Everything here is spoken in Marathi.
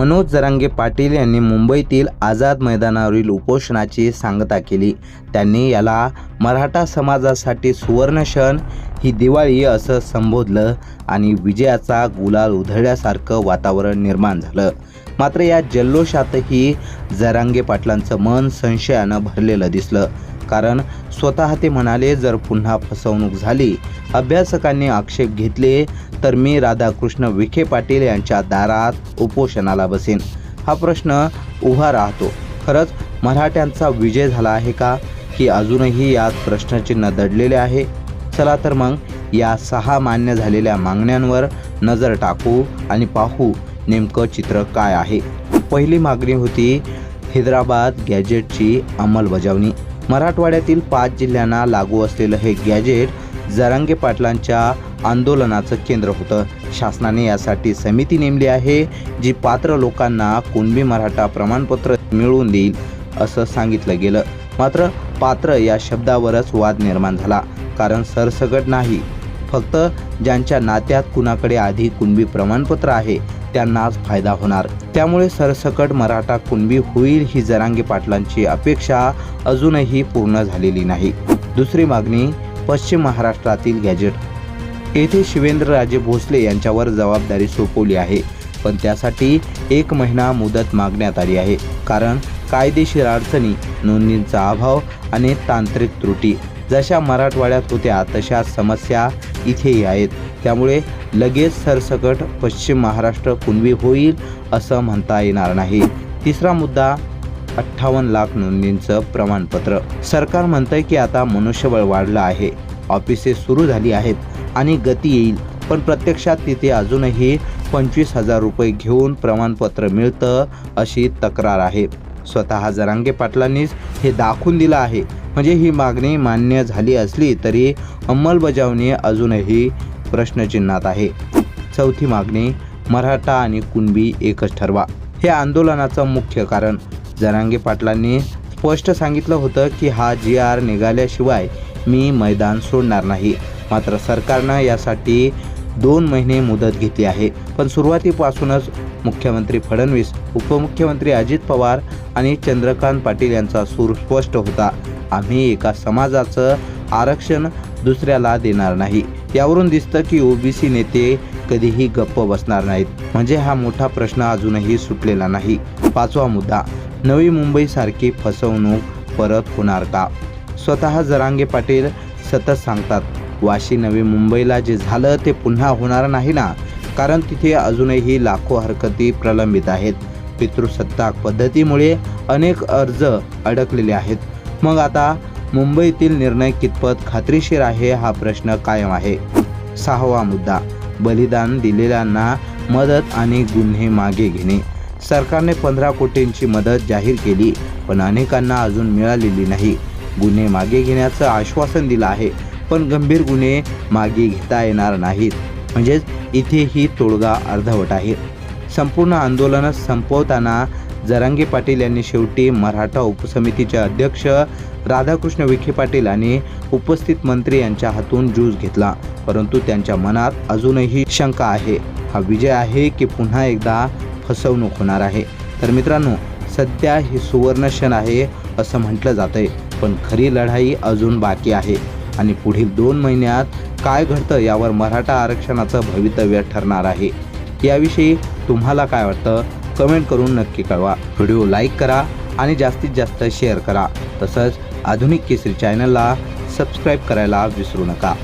मनोज जरांगे पाटील यांनी मुंबईतील आझाद मैदानावरील उपोषणाची सांगता केली. त्यांनी याला मराठा समाजासाठी सुवर्ण क्षण ही दिवाळी असं संबोधलं आणि विजयाचा गुलाल उधळल्यासारखं वातावरण निर्माण झालं. मात्र या जल्लोषातही जरांगे पाटलांचं मन संशयानं भरलेलं दिसलं. कारण स्वतः ते म्हणाले जर पुन्हा फसवणूक झाली अभ्यासकांनी आक्षेप घेतले तर मी राधाकृष्ण विखे पाटील यांच्या दारात उपोषणाला बसेन. हा प्रश्न उभा राहतो. खरंच मराठ्यांचा विजय झाला आहे का? की अजूनही यात प्रश्नचिन्ह दडलेले आहे? चला तर मग या सहा मान्य झालेल्या मागण्यांवर नजर टाकू आणि पाहू नेमकं चित्र काय आहे. पहिली मागणी होती हैदराबाद गॅजेटची अंमलबजावणी. मराठवाड्यातील पाच जिल्ह्यांना लागू असलेलं हे गॅजेट जरांगे पाटलांच्या आंदोलनाचं केंद्र होतं. शासनाने यासाठी समिती नेमली आहे जी पात्र लोकांना कुणबी मराठा प्रमाणपत्र मिळवून देईल असं सांगितलं गेलं. मात्र पात्र या शब्दावरच वाद निर्माण झाला कारण सरसगट नाही. फक्त ज्यांच्या नात्यात कुणाकडे आधी कुणबी प्रमाणपत्र आहे त्यांनाच फायदा होणार. त्यामुळे सरसकट मराठा कुणबी होईल ही जरांगे पाटलांची अपेक्षा अजूनही पूर्ण झालेली नाही. दुसरी मागणी पश्चिम महाराष्ट्रातील गॅजेट येथे शिवेंद्रराजे भोसले यांच्यावर जबाबदारी सोपवली आहे पण त्यासाठी एक महिना मुदत मागण्यात आली आहे. कारण कायदेशीर अडचणी नोंदींचा अभाव आणि तांत्रिक त्रुटी. जशा मराठवाड्यात होत्या तशा समस्या इथेही आहेत. त्यामुळे लगेच सरसकट पश्चिम महाराष्ट्र कुणबी होईल असं म्हणता येणार नाही. तिसरा मुद्दा अठ्ठावन्न लाख नोंदींचं प्रमाणपत्र. सरकार म्हणतंय की आता मनुष्यबळ वाढलं आहे. ऑफिसे सुरू झाली आहेत आणि गती येईल पण प्रत्यक्षात तिथे अजूनही पंचवीस हजार रुपये घेऊन प्रमाणपत्र मिळतं अशी तक्रार आहे. स्वतः जरांगे पाटलांनीच हे दाखवून दिलं आहे. म्हणजे ही मागणी मान्य झाली असली तरी अंमलबजावणी अजूनही प्रश्नचिन्हात आहे. चौथी मागणी मराठा आणि कुणबी एकच ठरवा. हे आंदोलनाचं मुख्य कारण. जरांगे पाटलांनी स्पष्ट सांगितलं होतं की हा जी आर निघाल्याशिवाय मी मैदान सोडणार नाही. मात्र सरकारनं यासाठी दोन महिने मुदत घेतली आहे. पण सुरुवातीपासूनच मुख्यमंत्री फडणवीस उपमुख्यमंत्री अजित पवार आणि चंद्रकांत पाटील यांचा सूर स्पष्ट होता. आम्ही एका समाजाचं आरक्षण दुसऱ्याला देणार नाही. यावरून दिसतं की ओबीसी नेते कधीही गप्प बसणार नाहीत. म्हणजे हा मोठा प्रश्न अजूनही सुटलेला नाही. पाचवा मुद्दा नवी मुंबईसारखी फसवणूक परत होणार का? स्वतः जरांगे पाटील सतत सांगतात वाशी नवी मुंबईला जे झालं ते पुन्हा होणार नाही ना? कारण तिथे अजूनही लाखो हरकती प्रलंबित आहेत. पितृसत्ताक पद्धतीमुळे अनेक अर्ज अडकलेले आहेत. मग आता मुंबईतील निर्णय कितपत खात्रीशीर आहे हा प्रश्न कायम आहे. सहावा मुद्दा बलिदान दिलेल्यांना मदत आणि गुन्हे मागे घेणे. सरकारने पंधरा कोटींची मदत जाहीर केली पण अनेकांना अजून मिळालेली नाही. गुन्हे मागे घेण्याचं आश्वासन दिलं आहे. पण गंभीर गुन्हे मागे घेता येणार नाहीत. म्हणजेच इथेही तोडगा अर्धवट आहे. संपूर्ण आंदोलन संपवताना जरांगे पाटील यांनी शेवटी मराठा उपसमितीचे अध्यक्ष राधाकृष्ण विखे पाटील आणि उपस्थित मंत्री यांच्या हातून ज्यूस घेतला. परंतु त्यांच्या मनात अजूनही शंका आहे. हा विजय आहे की पुन्हा एकदा फसवणूक होणार आहे? तर मित्रांनो सध्या ही सुवर्ण क्षण आहे असं म्हटलं जातंय. पण खरी लढाई अजून बाकी आहे. आणि पुढील दोन महिन्यात काय घडतं यावर मराठा आरक्षणाचं भवितव्य ठरणार आहे. याविषयी तुम्हाला काय वाटतं? कमेंट करून नक्की कळवा. व्हिडिओ लाईक करा आणि जास्तीत जास्त शेअर करा. तसंच आधुनिक केसरी चॅनलला सबस्क्राईब करायला विसरू नका.